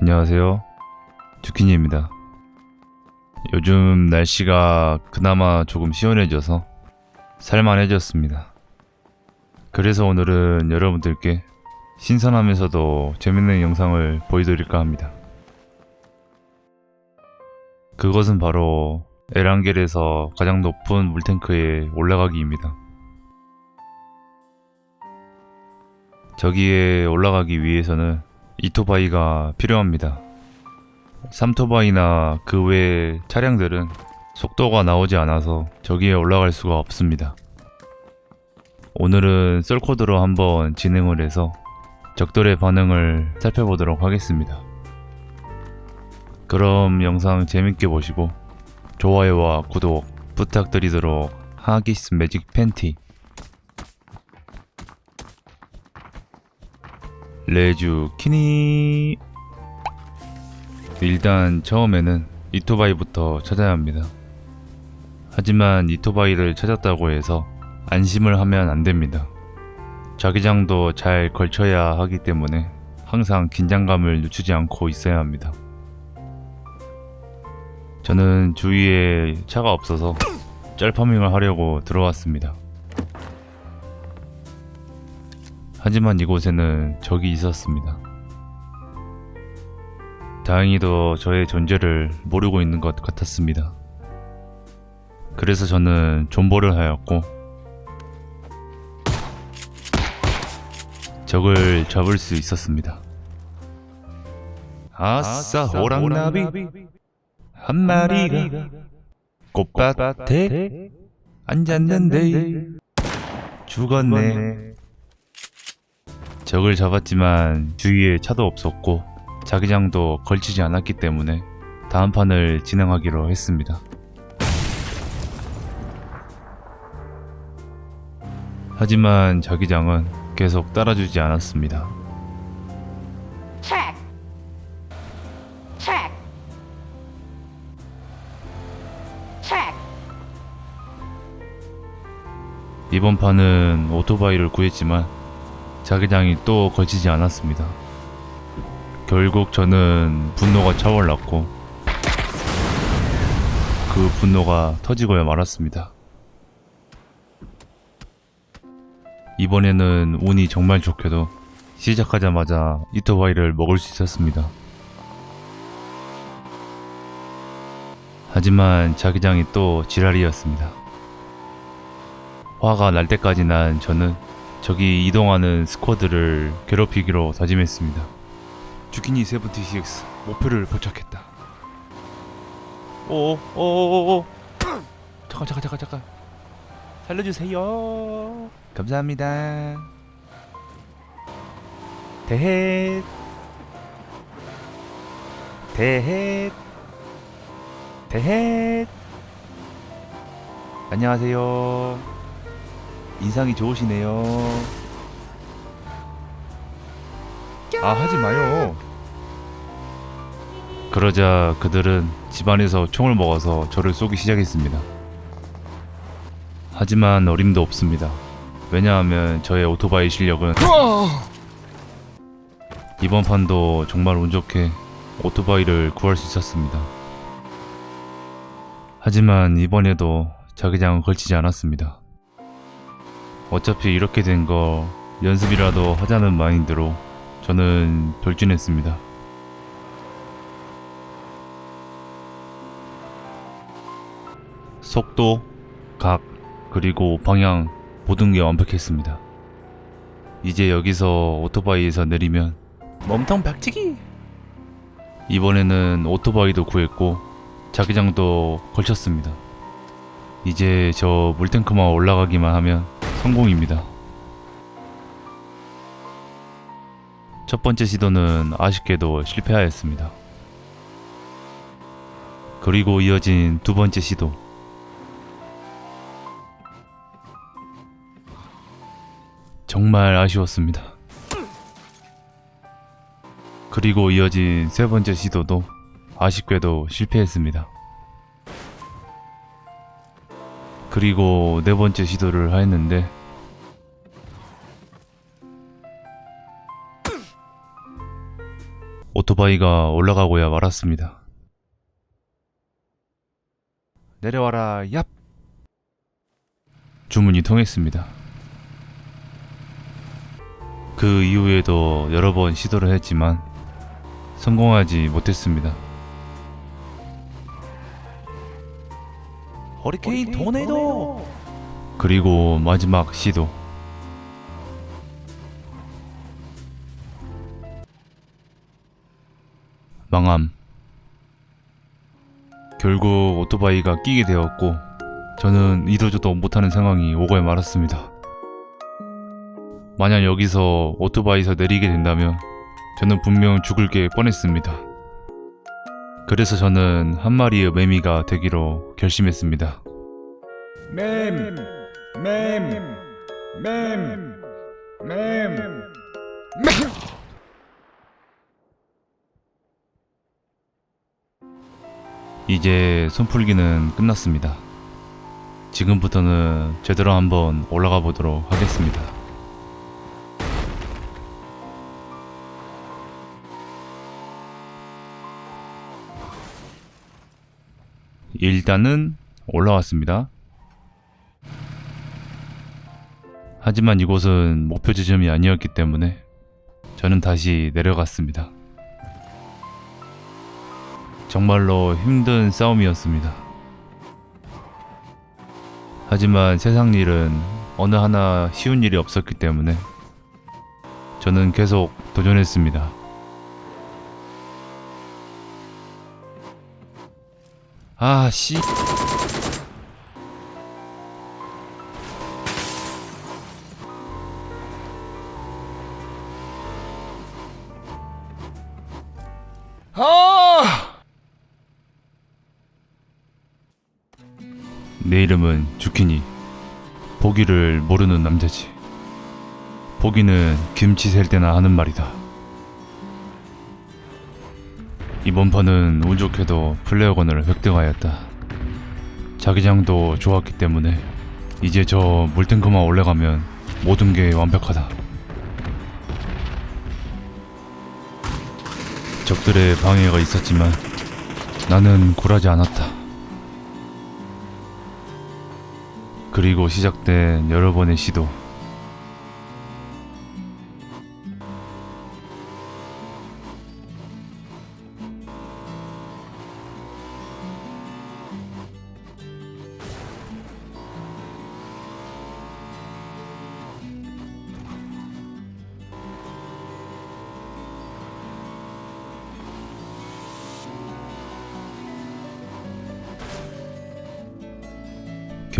안녕하세요. 주키니입니다. 요즘 날씨가 그나마 조금 시원해져서 살만해졌습니다. 그래서 오늘은 여러분들께 신선하면서도 재밌는 영상을 보여드릴까 합니다. 그것은 바로 에란겔에서 가장 높은 물탱크에 올라가기입니다. 저기에 올라가기 위해서는 이토바이가 필요합니다. 삼토바이나 그외 차량들은 속도가 나오지 않아서 저기에 올라갈 수가 없습니다. 오늘은 썰코드로 한번 진행을 해서 적들의 반응을 살펴보도록 하겠습니다. 그럼 영상 재밌게 보시고 좋아요와 구독 부탁드리도록 하기스 매직 팬티 레주 키니 일단 처음에는 이토바이부터 찾아야 합니다. 하지만 이토바이를 찾았다고 해서 안심을 하면 안 됩니다. 자기장도 잘 걸쳐야 하기 때문에 항상 긴장감을 늦추지 않고 있어야 합니다. 저는 주위에 차가 없어서 짤파밍을 하려고 들어왔습니다. 하지만 이곳에는 적이 있었습니다. 다행히도 저의 존재를 모르고 있는 것 같았습니다. 그래서 저는 존버를 하였고 적을 잡을 수 있었습니다. 아싸 호랑나비 한 마리가 꽃밭에 앉았는데 죽었네. 적을 잡았지만 주위에 차도 없었고 자기장도 걸치지 않았기 때문에 다음 판을 진행하기로 했습니다. 하지만 자기장은 계속 따라주지 않았습니다. 이번 판은 오토바이를 구했지만 자기장이 또 걸치지 않았습니다. 결국 저는 분노가 차올랐고 그 분노가 터지고야 말았습니다. 이번에는 운이 정말 좋게도 시작하자마자 이토바이를 먹을 수 있었습니다. 하지만 자기장이 또 지랄이었습니다. 화가 날 때까지 난 저는 저기 이동하는 스쿼드를 괴롭히기로 다짐했습니다. 주키니 세븐티 CX 목표를 포착했다. 오오오오 잠깐 잠깐 잠깐 잠깐 살려주세요. 감사합니다. 대헷 대헷 대헷 안녕하세요. 인상이 좋으시네요. 아 하지 마요. 그러자 그들은 집안에서 총을 먹어서 저를 쏘기 시작했습니다. 하지만 어림도 없습니다. 왜냐하면 저의 오토바이 실력은 이번 판도 정말 운 좋게 오토바이를 구할 수 있었습니다. 하지만 이번에도 자기장은 걸치지 않았습니다. 어차피 이렇게 된 거 연습이라도 하자는 마인드로 저는 돌진했습니다. 속도, 각, 그리고 방향 모든 게 완벽했습니다. 이제 여기서 오토바이에서 내리면 몸통 박치기! 이번에는 오토바이도 구했고 자기장도 걸쳤습니다. 이제 저 물탱크만 올라가기만 하면 성공입니다. 첫 번째 시도는 아쉽게도 실패하였습니다. 그리고 이어진 두 번째 시도. 정말 아쉬웠습니다. 그리고 이어진 세 번째 시도도 아쉽게도 실패했습니다. 그리고 네 번째 시도를 하였는데 오토바이 오토바이가 올라가고야 말았습니다. 내려와라, 얍! 주문이 통했습니다. 그 이후에도 여러 번 시도를 했지만 성공하지 못했습니다. 허리케인 토네이도 그리고 마지막 시도. 망함. 결국 오토바이가 끼게 되었고, 저는 이도저도 못하는 상황이 오고야 말았습니다. 만약 여기서 오토바이에서 내리게 된다면, 저는 분명 죽을 게 뻔했습니다. 그래서 저는 한 마리의 매미가 되기로 결심했습니다. 맴, 맴, 맴, 맴. 이제 손풀기는 끝났습니다. 지금부터는 제대로 한번 올라가 보도록 하겠습니다. 일단은 올라왔습니다. 하지만 이곳은 목표 지점이 아니었기 때문에 저는 다시 내려갔습니다. 정말로 힘든 싸움이었습니다. 하지만 세상 일은 어느 하나 쉬운 일이 없었기 때문에 저는 계속 도전했습니다. 아, 씨. 아! 내 이름은 주키니. 보기를 모르는 남자지. 보기는 김치 셀 때나 하는 말이다. 이번 판은 운 좋게도 플레어건을 획득하였다. 자기장도 좋았기 때문에 이제 저 물탱크만 올라가면 모든 게 완벽하다. 적들의 방해가 있었지만 나는 굴하지 않았다. 그리고 시작된 여러 번의 시도.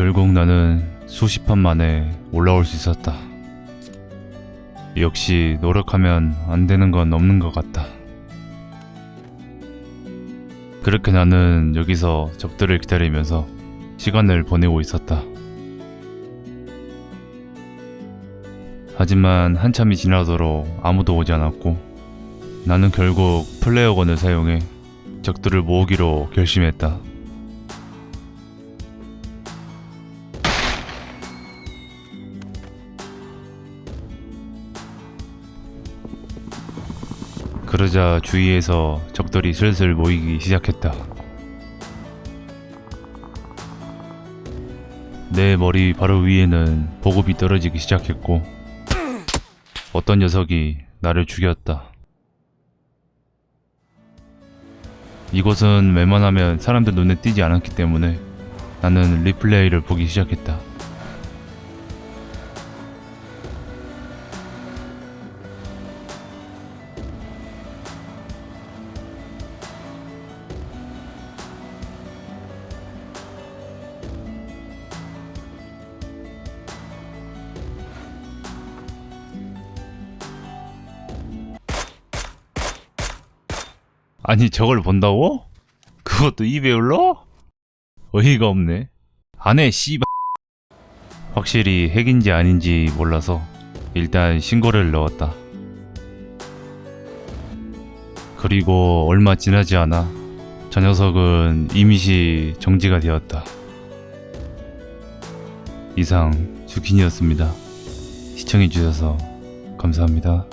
결국 나는 수십 판 만에 올라올 수 있었다. 역시 노력하면 안 되는 건 없는 것 같다. 그렇게 나는 여기서 적들을 기다리면서 시간을 보내고 있었다. 하지만 한참이 지나도록 아무도 오지 않았고 나는 결국 플레어건을 사용해 적들을 모으기로 결심했다. 그러자 주위에서 적들이 슬슬 모이기 시작했다. 내 머리 바로 위에는 보급이 떨어지기 시작했고, 어떤 녀석이 나를 죽였다. 이곳은 웬만하면 사람들 눈에 띄지 않았기 때문에 나는 리플레이를 보기 시작했다. 아니 저걸 본다고? 그것도 입에 올러? 어이가 없네. 안해 씨발. 확실히 핵인지 아닌지 몰라서 일단 신고를 넣었다. 그리고 얼마 지나지 않아 저 녀석은 이미시 정지가 되었다. 이상 주킨이었습니다. 시청해주셔서 감사합니다.